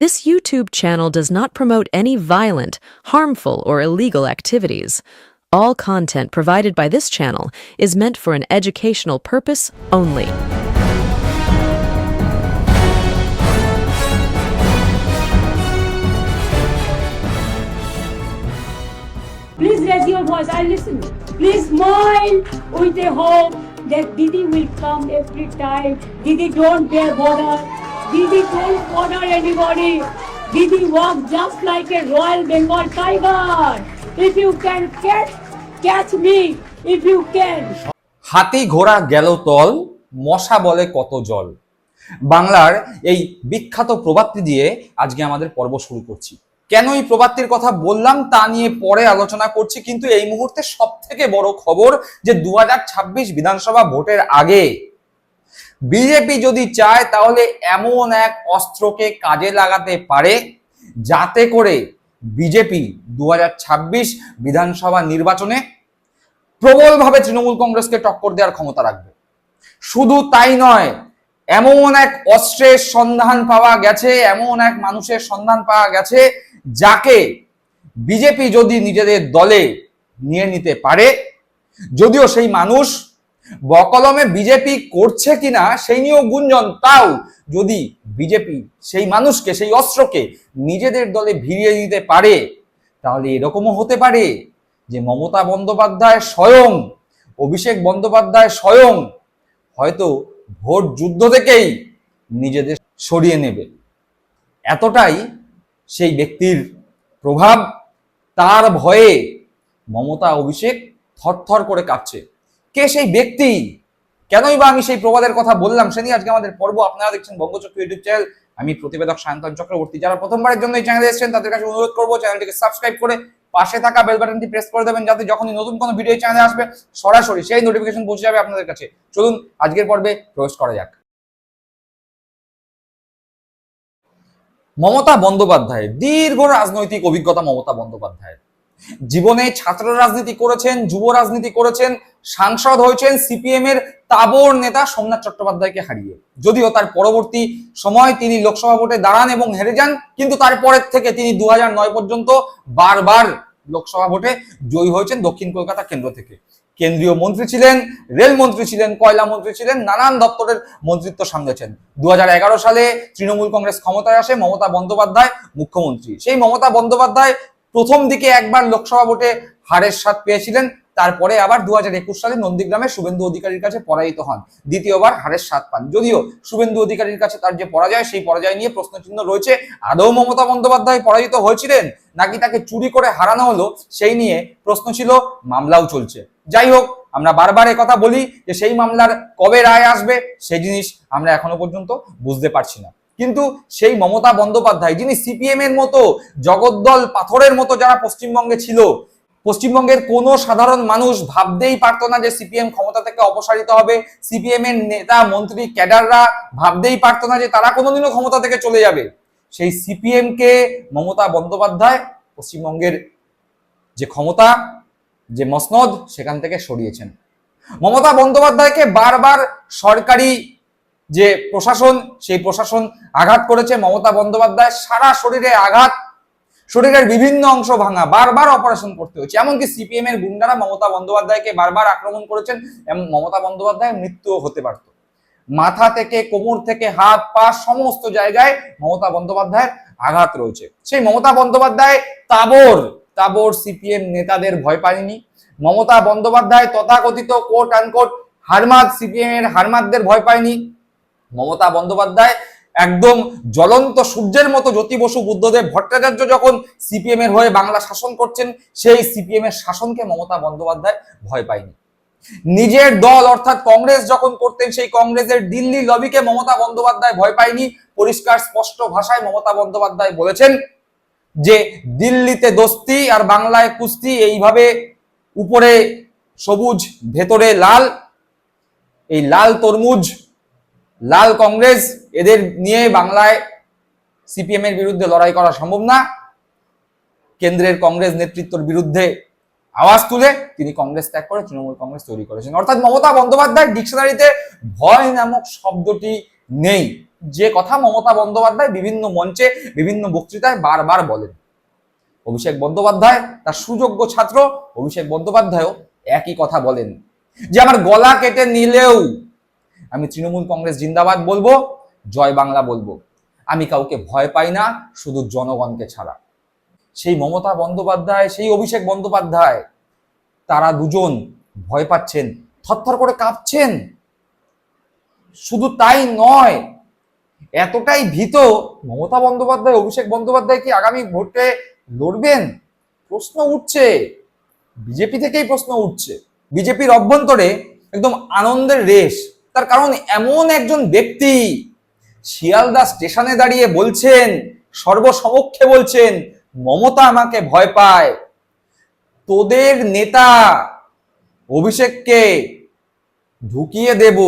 This YouTube channel does not promote any violent, harmful, or illegal activities. All content provided by this channel is meant for an educational purpose only. Please raise your voice. I listen. Please smile with a hope that Didi will come every time. Didi don't bear bother. Didi don't bother anybody. Didi walk just like a Royal Bengal tiger. If you can catch, catch me. If you can. হাতি ঘোড়া গেল তল মশা বলে কত জল বাংলার এই বিখ্যাত প্রবাদটি দিয়ে আজকে আমাদের পর্ব শুরু করছি কেন এই প্রবাদটির কথা বললাম তা নিয়ে পরে আলোচনা করছি কিন্তু এই মুহূর্তে সব থেকে বড় খবর যে দু হাজার ছাব্বিশ বিধানসভা ভোটের আগে বিজেপি যদি চায় তাহলে এমন এক অস্ত্রকে কাজে লাগাতে পারে যাতে করে বিজেপি দু হাজার ছাব্বিশ বিধানসভা নির্বাচনে প্রবলভাবে তৃণমূল কংগ্রেসকে টক্কর দেওয়ার ক্ষমতা রাখবে। শুধু তাই নয়, এমন এক অস্ত্রের সন্ধান পাওয়া গেছে, এমন এক মানুষের সন্ধান পাওয়া গেছে যাকে বিজেপি যদি নিজেদের দলে নিয়ে নিতে পারে, যদিও সেই মানুষ বকলমে বিজেপি করছে কিনা সেই নিয়েও গুঞ্জন, তাও যদি বিজেপি সেই মানুষকে, সেই অস্ত্রকে নিজেদের দলে ভিড়িয়ে দিতে পারে, তাহলে এরকমও হতে পারে যে মমতা বন্দ্যোপাধ্যায় স্বয়ং, অভিষেক বন্দ্যোপাধ্যায় স্বয়ং হয়তো ভোট যুদ্ধ থেকেই নিজেদের সরিয়ে নেবে। এতটাই সেই ব্যক্তির প্রভাব, তার ভয়ে মমতা অভিষেক থরথর করে কাঁপছে। কে সেই ব্যক্তি? কেনই বা আমি সেই প্রবাদের কথা বললাম? সে নিয়ে আজকে আমাদের পর্ব। আপনারা দেখছেন বঙ্গচক্র ইউটিউব চ্যানেল। আমি প্রতিবেদক সায়ন্তন চক্রবর্তী। যারা প্রথমবারের জন্য এই চ্যানেলে এসেছেন, তাদের কাছে অনুরোধ করব চ্যানেলটিকে সাবস্ক্রাইব করে পাশে থাকা বেল বাটনটি প্রেস করে দেবেন, যাতে যখনই নতুন কোনো ভিডিও চ্যানেলে আসবে, সরাসরি সেই নোটিফিকেশন পৌঁছে যাবে আপনাদের কাছে। চলুন, আজকের পর্বে প্রবেশ করা যাক। মমতা বন্দ্যোপাধ্যায়, দীর্ঘ রাজনৈতিক অভিজ্ঞতা মমতা বন্দ্যোপাধ্যায় জীবনে ছাত্র রাজনীতি করেছেন, যুব রাজনীতি করেছেন, সাংসদ হয়েছেন সিপিএম এর তাবর নেতা সোমনাথ চট্টোপাধ্যায়কে হারিয়ে। যদিও তার পরবর্তী সময় তিনি লোকসভা ভোটে দাঁড়ান এবং হেরে যান, কিন্তু তারপরের থেকে তিনি দু পর্যন্ত বারবার লোকসভা ভোটে জয়ী হয়েছেন দক্ষিণ কলকাতা কেন্দ্র থেকে। কেন্দ্রীয় মন্ত্রী ছিলেন, রেল মন্ত্রী ছিলেন, কয়লা মন্ত্রী ছিলেন, নানান দপ্তরের মন্ত্রিত্ব সামলেছেন। দু হাজার এগারো সালে তৃণমূল কংগ্রেস ক্ষমতায় আসে মমতা বন্দ্যোপাধ্যায়, মুখ্যমন্ত্রী। সেই মমতা বন্দ্যোপাধ্যায় প্রথম দিকে একবার লোকসভা ভোটে হারের স্বাদ পেয়েছিলেন, তারপরে আবার দু হাজার একুশ সালে নন্দীগ্রামে শুভেন্দু অধিকারীর কাছে পরাজিত হন, দ্বিতীয়বার হারের স্বাদ পান। যদিও শুভেন্দু অধিকারীর কাছে তার যে পরাজয়, সেই পরাজয় নিয়ে প্রশ্নচিহ্ন রয়েছে, আদৌ মমতা বন্দ্যোপাধ্যায় পরাজিত হয়েছিলেন, নাকি তাকে চুরি করে হারানো হলো, সেই নিয়ে প্রশ্ন ছিল, মামলাও চলছে। যাই হোক, আমরা বারবার কথা বলি যে সেই মামলার কবে রায় আসবে সেই জিনিস আমরা এখনও পর্যন্ত বুঝতে পারছি না। কিন্তু সেই মমতা বন্দ্যোপাধ্যায়, যিনি সিপিএম এর মতো জগদ্দল পাথরের মতো যারা পশ্চিমবঙ্গে ছিল, পশ্চিমবঙ্গের কোনো সাধারণ মানুষ ভাবতেই পারতো না যে সিপিএম ক্ষমতা থেকে অপসারিত হবে। সিপিএম এর নেতা, মন্ত্রী, ক্যাডাররা ভাবতেই পারতো না যে তারা কোনোদিনও ক্ষমতা থেকে চলে যাবে। সেই সিপিএম কে মমতা বন্দ্যোপাধ্যায় পশ্চিমবঙ্গের যে ক্ষমতা, যে মসনদ, সেখান থেকে সরিয়েছেন। মমতা বন্দ্যোপাধ্যায়কে বারবার সরকারি যে প্রশাসন, সেই প্রশাসন আঘাত করেছে মমতা বন্দ্যোপাধ্যায়, সারা শরীরে আঘাত। শরীরের বিভিন্ন অংশ ভাঙা, বারবার অপারেশন করতে হচ্ছে এমনকি সিপিএম এর গুন্ডারা মমতা বন্দ্যোপাধ্যায়কে বারবার আক্রমণ করেছেন এবং মমতা বন্দ্যোপাধ্যায় মৃত্যুও হতে পারত। মাথা থেকে, কোমর থেকে, হাত, পা, সমস্ত জায়গায় মমতা বন্দ্যোপাধ্যায়ের আঘাত রয়েছে। সেই মমতা বন্দ্যোপাধ্যায় তাবর তাবর সিপিএম নেতাদের ভয় পায়নি। মমতা বন্দ্যোপাধ্যায় তথাকথিত কোট আনকোট হারমাদ সিপিএম এর হারমাদদের ভয় পায়নি। মমতা বন্দ্যোপাধ্যায় একদম জ্বলন্ত সূর্যের মতো জ্যোতি বসু বুদ্ধদেব ভট্টাচার্য যখন সিপিএম এর হয়ে বাংলা শাসন করছেন, সেই সিপিএম এর শাসনকে মমতা বন্দ্যোপাধ্যায় ভয় পায়নি। নিজের দল অর্থাৎ কংগ্রেস যখন করতেন, সেই কংগ্রেসের দিল্লি লবিকে মমতা বন্দ্যোপাধ্যায় ভয় পায়নি। পরিষ্কার, স্পষ্ট ভাষায় মমতা বন্দ্যোপাধ্যায় বলেছেন যে, দিল্লিতে দোস্তি আর বাংলায় কুস্তি, এইভাবে উপরে সবুজ, ভেতরে লাল, এই লাল তরমুজ লাল কংগ্রেস এদের নিয়ে বাংলায় সিপিএম এর বিরুদ্ধে লড়াই করা সম্ভব না। কেন্দ্রের কংগ্রেস নেতৃত্বের বিরুদ্ধে আওয়াজ তুলে তিনি কংগ্রেস ত্যাগ করে তৃণমূল কংগ্রেস তৈরি করেছেন। অর্থাৎ মমতা বন্দ্যোপাধ্যায় ডিকশনারিতে ভয় নামক শব্দটি নেই। যে কথা মমতা বন্দ্যোপাধ্যায় বিভিন্ন মঞ্চে, বিভিন্ন বক্তৃতায় বারবার বলেন। অভিষেক বন্দ্যোপাধ্যায় তার সুযোগ্য ছাত্র, অভিষেক বন্দ্যোপাধ্যায়ও একই কথা বলেন। যে আমার গলা কেটে নিলেও আমি তৃণমূল কংগ্রেস জিন্দাবাদ বলব, জয় বাংলা বলব। আমি কাউকে ভয় পাই না, শুধু জনগণকে ছাড়া। সেই মমতা বন্দ্যোপাধ্যায়, সেই অভিষেক বন্দ্যোপাধ্যায়, তারা দুজন ভয় পাচ্ছেন, থরথর করে কাঁপছেন। শুধু তাই নয়, এতটাই ভীত মমতা বন্দ্যোপাধ্যায়, অভিষেক বন্দ্যোপাধ্যায় কি আগামী ভোটে লড়বেন? প্রশ্ন উঠছে। বিজেপি থেকেই প্রশ্ন উঠছে। বিজেপির অভ্যন্তরে একদম আনন্দের রেশ। তার কারণ এমন একজন ব্যক্তি শিয়ালদা স্টেশনে দাঁড়িয়ে বলছেন, সর্বসমক্ষে বলছেন, মমতা আমাকে ভয় পায়। তোদের নেতা অভিষেককে ঢুকিয়ে দেব।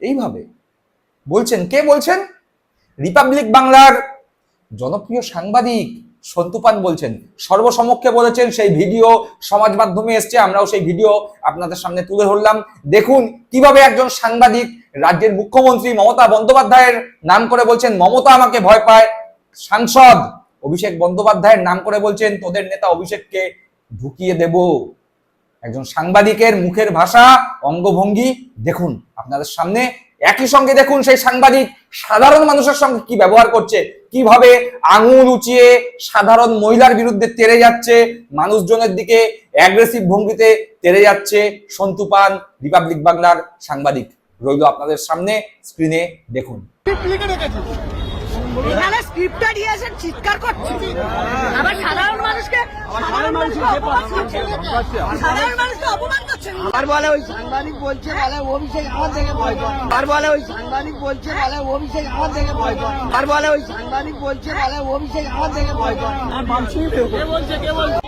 এইভাবে। বলছেন। কে বলছেন? রিপাবলিক বাংলার জনপ্রিয় সাংবাদিক সন্তুপান বলছেন। সর্বসমক্ষে বলেছেন, সেই ভিডিও সমাজ মাধ্যমে এসছে, আমরাও সেই ভিডিও আপনাদের সামনে তুলে ধরলাম। দেখুন, কীভাবে একজন সাংবাদিক রাজ্যের মুখ্যমন্ত্রী মমতা বন্দ্যোপাধ্যায়ের নাম করে বলছেন, মমতা আমাকে ভয় পায়। সাংসদ অভিষেক বন্দ্যোপাধ্যায়ের নাম করে বলছেন, তোদের নেতা অভিষেককে ঢুকিয়ে দেব। একজন সাংবাদিকের মুখের ভাষা, অঙ্গভঙ্গি, দেখুন, আপনাদের সামনে। একই সঙ্গে দেখুন, সেই সাংবাদিক সাধারণ মানুষের সঙ্গে কি ব্যবহার করছে কীভাবে আঙুল উঁচিয়ে সাধারণ মহিলার বিরুদ্ধে তেরে যাচ্ছে, মানুষজনের দিকে অ্যাগ্রেসিভ ভঙ্গিতে তেরে যাচ্ছে সন্তুপান রিপাবলিক বাংলার সাংবাদিক। রইল আপনাদের সামনে স্ক্রিনে দেখুন। এখানে স্ক্রিপ্টটা দিয়েছেন চিৎকার করছে। আবার সাধারণ মানুষকে সাধারণ মানুষকে অপমান করছে। সাধারণ মানুষকে অপমান করছে। আর বলে ওই সাংবাদিক বলছে বলে অভিষেক আমার থেকে ভয় করে আর বলে ওই সাংবাদিক বলছে বলে অভিষেক আমার থেকে ভয় করে আর বলে ওই সাংবাদিক বলছে বলে অভিষেক আমার থেকে ভয় করে পাহারা কে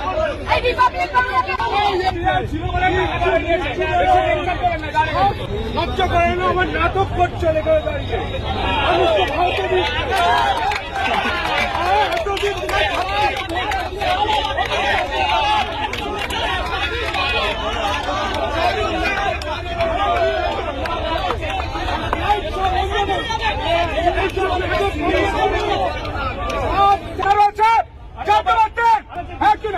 লজ্জা করে না আমার নাটক করছে লেগে দাঁড়িয়ে আমি তো ভারতে এতদিন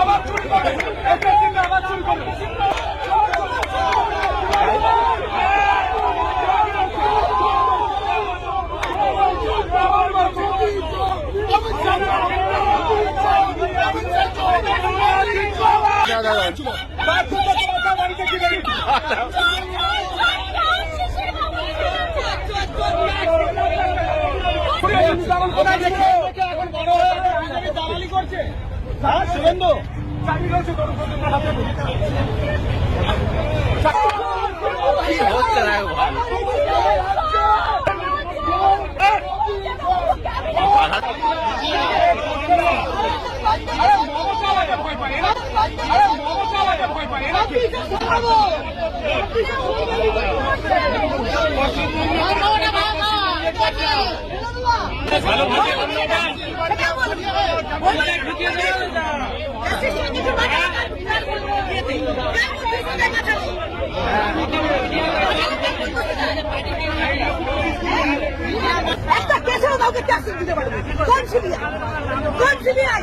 আবার চুরি করে একটা দিন আবার চুরি করে এখন বড় হয়ে দালালি করছে হ্যাঁ শুভেন্দু চাকরি রয়েছে তোর হাতে ভয় পায় এরা আরে মমতা একটা কেসেও কাউকে ট্যাক্স দিতে পারবে কোন সিবিআই?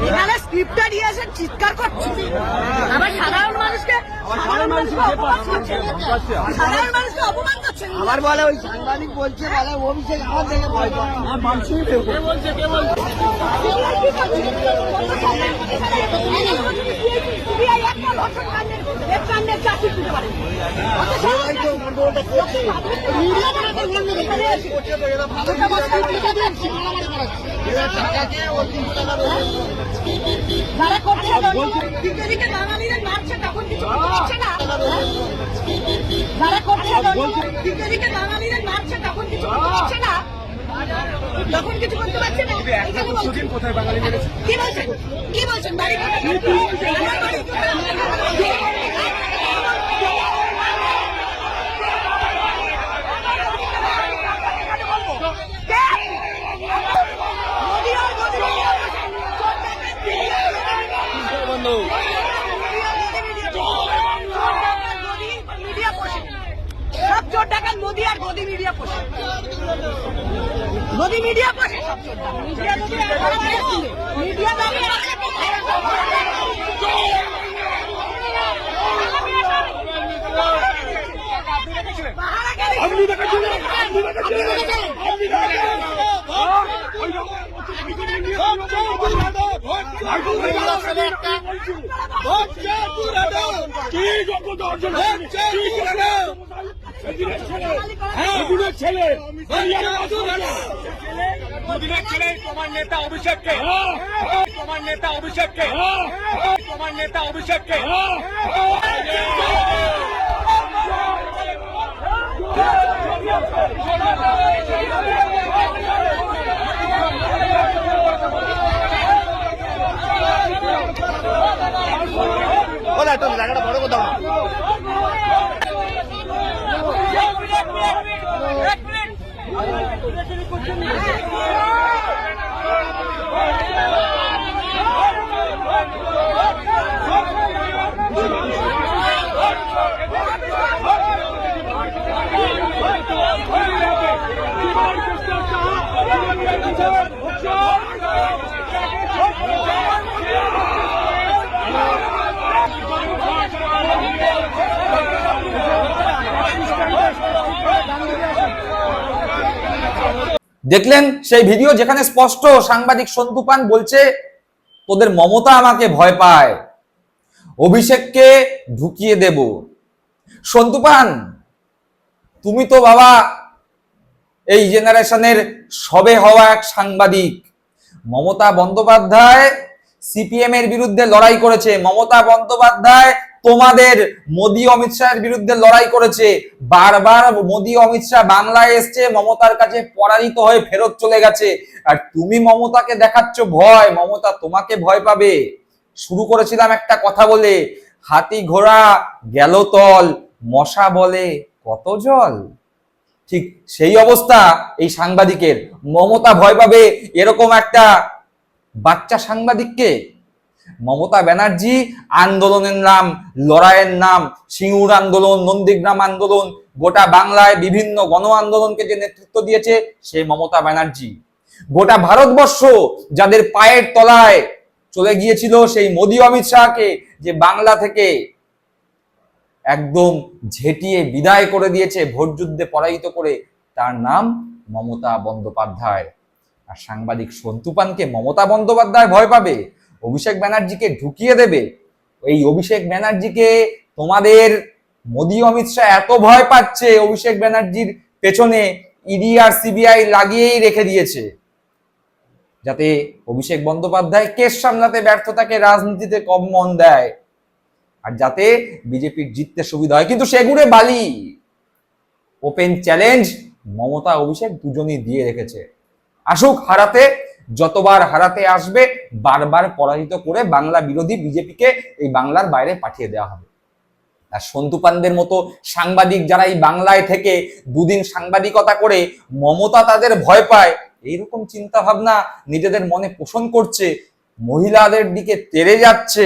এখানে স্ক্রিপ্টটা দিয়েছেন চিৎকার করছে। আবার সাধারণ মানুষকে সাধারণ মানুষকে অপমান করছেন সাধারণ মানুষকে অপমান করছেন আবার বলে ওই সাংবাদিক বলছে বলে অভিষেক আমার থেকে ভয় করে মানুষই একটা যারা করছে দিকে বাঙালিরা মারছে তখন কিছু করতে পারছে না। যারা করছে দিকে দিকে বাঙালিরা মারছে তখন কিছু করতে না। তখন কিছু করতে পারছে না। কি বলছেন? কি বলছেন? বাড়ি কোথায়? আমার বাড়ি কোথায়? কে? মোদি আর মোদি। মিডিয়া পোষে চোর মোদি আর মোদি মিডিয়া পোষে। মোদি মিডিয়া পোষে সব মিডিয়া মিডিয়া আপনি দেখেছিলেন আপনি দেখেছিলেন আপনি দেখেছিলেন কি যোগ্যতা অর্জন কি ছেলে? সেদিনের ছেলে। হ্যাঁ ছেলে। মোদিনের ছেলে। তোমার নেতা অভিষেককে। তোমার নেতা অভিষেককে। তোমার নেতা অভিষেককে। এক মিনিট দেখলেন সেই ভিডিও যেখানে স্পষ্ট সাংবাদিক সন্তু পান বলছে, তোদের মমতা আমাকে ভয় পায়, অভিষেককে ঢুকিয়ে দেব। সন্তু পান, তুমি তো বাবা এই জেনারেশনের সবে হওয়া এক সাংবাদিক। মমতা বন্দ্যোপাধ্যায় সিপিএম এর বিরুদ্ধে লড়াই করেছে। মমতা বন্দ্যোপাধ্যায় তোমাদের মোদী অমিত শাহের বিরুদ্ধে লড়াই করেছে। বারবার মোদী অমিত শাহ বাংলায় এসছে, মমতার কাছে পরাজিত হয়ে ফেরত চলে গেছে। আর তুমি মমতাকে দেখাচ্ছ ভয়, মমতা তোমাকে ভয় পাবে। শুরু করেছিলাম একটা কথা বলে, হাতি ঘোড়া গেল তল, মশা বলে কত জল? ঠিক সেই অবস্থা এই সাংবাদিকের। মমতা ভয় পাবে, এরকম একটা বাচ্চা সাংবাদিককে মমতা ব্যানার্জি আন্দোলনের নাম, লড়াইয়ের নাম, সিঙ্গুর আন্দোলন, নন্দীগ্রাম আন্দোলন, গোটা বাংলায় বিভিন্ন গণ আন্দোলনকে যে নেতৃত্ব দিয়েছে সেই মমতা ব্যানার্জি। গোটা ভারতবর্ষ যাদের পায়ের তলায় চলে গিয়েছিল সেই মোদী অমিত শাহকে যে বাংলা থেকে একদম ঝেঁটিয়ে বিদায় করে দিয়েছে, ভোট যুদ্ধে পরাজিত করে, তার নাম মমতা বন্দ্যোপাধ্যায়। আর সাংবাদিক সন্তুপানকে মমতা বন্দ্যোপাধ্যায় ভয় পাবে? অভিষেক ব্যানার্জিকে ঢুকিয়ে দেবে। এই অভিষেক ব্যানার্জিকে তোমাদের মোদি অমিত শাহ এত ভয় পাচ্ছে অভিষেক ব্যানার্জির পেছনে, ইডি আর সিবিআই লাগিয়েই রেখে দিয়েছে। যাতে অভিষেক বন্দ্যোপাধ্যায় কেস সামলাতে ব্যর্থতাকে রাজনীতিতে কম মন দেয়। আর যাতে বিজেপির জিততে সুবিধা হয়। কিন্তু সেগুড়ে বালি। ওপেন চ্যালেঞ্জ মমতা, অভিষেক দুজনই দিয়ে রেখেছে। আসুক হারাতে যতবার হারাতে আসবে, বারবার পরাজিত করে বাংলা বিরোধী বিজেপিকে এই বাংলার বাইরে পাঠিয়ে দেওয়া হবে। আর সন্তু পানদের মতো সাংবাদিক যারা এই বাংলায় থেকে দুদিন সাংবাদিকতা করে মমতা তাদের ভয় পায়, এইরকম চিন্তা ভাবনা নিজেদের মনে পোষণ করছে, মহিলাদের দিকে তেড়ে যাচ্ছে,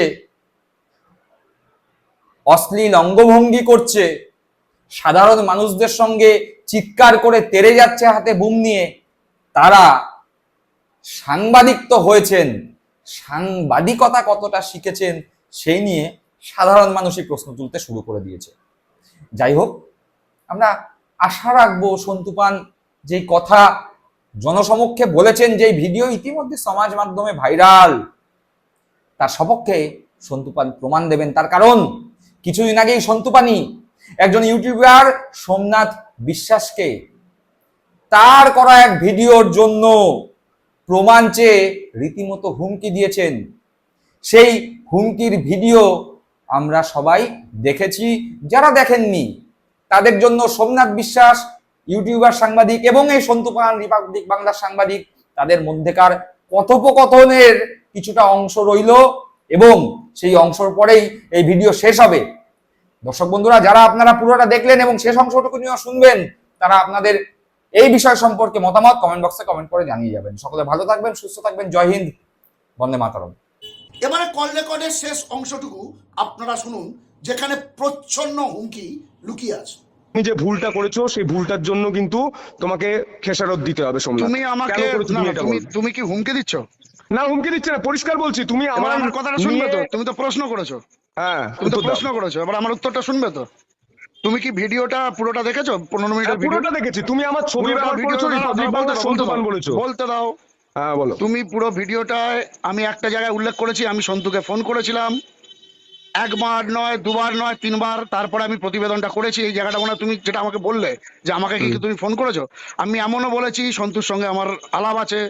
অশ্লীল অঙ্গভঙ্গি করছে, সাধারণ মানুষদের সঙ্গে চিৎকার করে তেড়ে যাচ্ছে হাতে বুম নিয়ে, তারা সাংবাদিক তো হয়েছেন। সাংবাদিকতা কতটা শিখেছেন সেই নিয়ে সাধারণ মানুষই প্রশ্ন তুলতে শুরু করে দিয়েছে। যাই হোক, আমরা আশা রাখব সন্তুপান, যেই কথা জনসমক্ষে বলেছেন যেই ভিডিও ইতিমধ্যে সমাজ মাধ্যমে ভাইরাল, তার সপক্ষে সন্তুপান প্রমাণ দেবেন। তার কারণ, কিছুদিন আগেই সন্তুপানি একজন ইউটিউবার সোমনাথ বিশ্বাসকে তার করা এক ভিডিওর জন্য প্রমাণ চেয়ে রীতিমতো হুমকি দিয়েছেন। সেই হুমকির ভিডিও আমরা সবাই দেখেছি। যারা দেখেননি, তাদের জন্য সোমনাথ বিশ্বাস, ইউটিউবার সাংবাদিক এবং এই সন্তুপান রিপাবলিক বাংলার সাংবাদিক, তাদের মধ্যেকার কথোপকথনের কিছুটা অংশ রইল এবং সেই অংশের পরেই এই ভিডিও শেষ হবে। দর্শক বন্ধুরা, যারা আপনারা পুরোটা দেখলেন এবং শেষ অংশটুকু নিয়ে শুনবেন, তারা আপনাদের এই বিষয় সম্পর্কে মতামত কমেন্ট বক্সে কমেন্ট করে জানিয়ে যাবেন। সকলে ভালো থাকবেন সুস্থ থাকবেন জয় হিন্দ বন্দে মাতারম। এবারে কল রেকর্ডের শেষ অংশটুকু আপনারা শুনুন যেখানে প্রচ্ছন্ন হুমকি লুকিয়ে আছে। তুমি যে ভুলটা করেছ সেই ভুলটার জন্য কিন্তু তোমাকে খেসারত দিতে হবে সোমনাথ। তুমি আমাকে তুমি কি হুমকি দিচ্ছ? না হুমকি দিচ্ছে না পরিষ্কার বলছি তুমি আমার আমার কথাটা শুনবে? তো তুমি তো প্রশ্ন করেছ। হ্যাঁ তুমি তো প্রশ্ন করেছ এবার আমার উত্তরটা শুনবে তো? তুমি কি ভিডিওটা পুরোটা দেখেছ? পনেরো হ্যাঁ, মিনিটের ভিডিও পুরোটা দেখেছি। তুমি আমার ছবি বলেছ। বলতে দাও। হ্যাঁ বলো। তুমি পুরো ভিডিওটায় আমি একটা জায়গায় উল্লেখ করেছি আমি সন্তুকে ফোন করেছিলাম। একবার নয় দুবার নয় তিনবার তারপরে আমি প্রতিবেদনটা করেছি। এই জায়গাটা মনে হয় তুমি যেটা আমাকে বললে যে আমাকে কি তুমি ফোন করেছ? আমি এমনও বলেছি সন্তুর সঙ্গে আমার আলাপ আছে।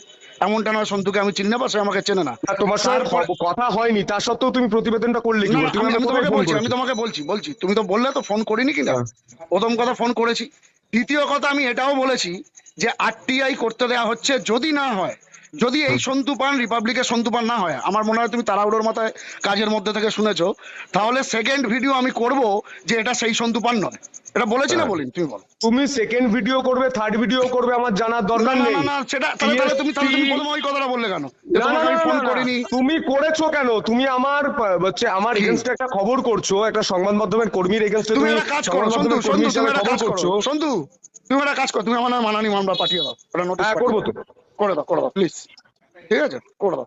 এমনটা নয় সন্তুকে আমি চিনি না বা সে আমাকে চেনে না। তোমার সঙ্গে কথা হয়নি তার সত্ত্বেও তুমি প্রতিবেদনটা করলে কি? না, আমি তোমাকে বলছি আমি তোমাকে বলছি বলছি। তুমি তো বললে তো ফোন করিনি কিনা? হ্যাঁ। প্রথম কথা ফোন করেছি। দ্বিতীয় কথা আমি এটাও বলেছি যে আরটিআই করতে দেওয়া হচ্ছে যদি না হয়। যদি এই সন্তুপান রিপাবলিকের সন্তুপান না হয় আমার মনে হয় তুমি তাড়াহুড়োর মাথায় কাজের মধ্যে থেকে শুনেছো তাহলে সেকেন্ড ভিডিও আমি করব যে এটা সেই সন্তুপান নয়। এটা বলেছি হ্যাঁ। না বলিনি তুমি বলো। তুমি সেকেন্ড ভিডিও করবে থার্ড ভিডিও করবে আমার জানার দরকার নেই না না সেটা তাহলে তাহলে তুমি তাহলে তুমি প্রথমে ওই কথাটা বললে কেন? ফোন করিনি। তুমি করেছ কেন? তুমি আমার হচ্ছে আমার? এগেনস্টে একটা খবর করছ একটা সংবাদ মাধ্যমের কর্মীর এগেনস্টে তুমি একটা কাজ করো সন্তু সন্তু তুমি একটা কাজ করছ করো সন্তু তুমি একটা কাজ করো তুমি আমার মানানি মামলা পাঠিয়ে দাও ওটা নোটিশ হ্যাঁ, করব তো। করে দাও করে দাও প্লিজ ঠিক আছে? করে দাও।